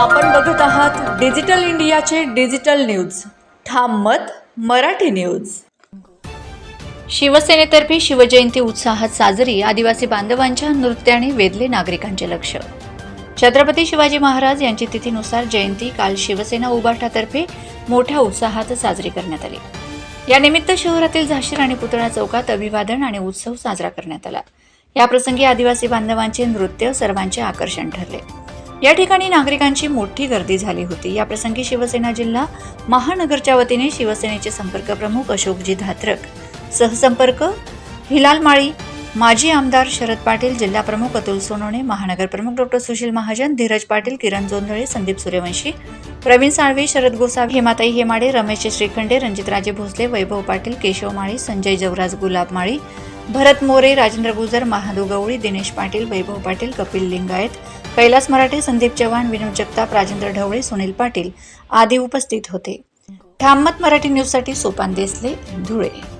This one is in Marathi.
आपण बघत आहात डिजिटल इंडियाचे डिजिटल न्यूज. ठाम मत मराठी न्यूज. शिवसेनेतर्फे शिवजयंती उत्साहात साजरी आदिवासी बांधवांच्या नृत्याने वेधले नागरिकांचे लक्ष. छत्रपती शिवाजी महाराज यांची तिथीनुसार जयंती काल शिवसेना उभाटातर्फे मोठ्या उत्साहात साजरी करण्यात आली. यानिमित्त शहरातील झाशीर आणि पुतळा चौकात अभिवादन आणि उत्सव साजरा करण्यात आला. याप्रसंगी आदिवासी बांधवांचे नृत्य सर्वांचे आकर्षण ठरले. या ठिकाणी नागरिकांची मोठी गर्दी झाली होती. याप्रसंगी शिवसेना जिल्हा महानगरच्या वतीने शिवसेनेचे संपर्क प्रमुख अशोकजी धात्रक सहसंपर्क हिलाल माळी माजी आमदार शरद पाटील जिल्हा प्रमुख अतुल सोनवणे महानगर प्रमुख डॉक्टर सुशील महाजन धीरज पाटील किरण जोंधळे संदीप सूर्यवंशी प्रवीण साळवे शरद गोसावी हेमाताई हेमाडे रमेश श्रीखंडे रणजितराजे भोसले वैभव पाटील केशव माळी संजय जवराज गुलाब माळी भरत मोरे राजेंद्र गुजर महादू गवळी दिनेश पाटील वैभव पाटील कपिल लिंगायत कैलास मराठे संदीप चव्हाण विनोद जगताप राजेंद्र ढवळे सुनील पाटील आदी उपस्थित होते. ठाममत मराठी न्यूजसाठी सोपान देसले धुळे.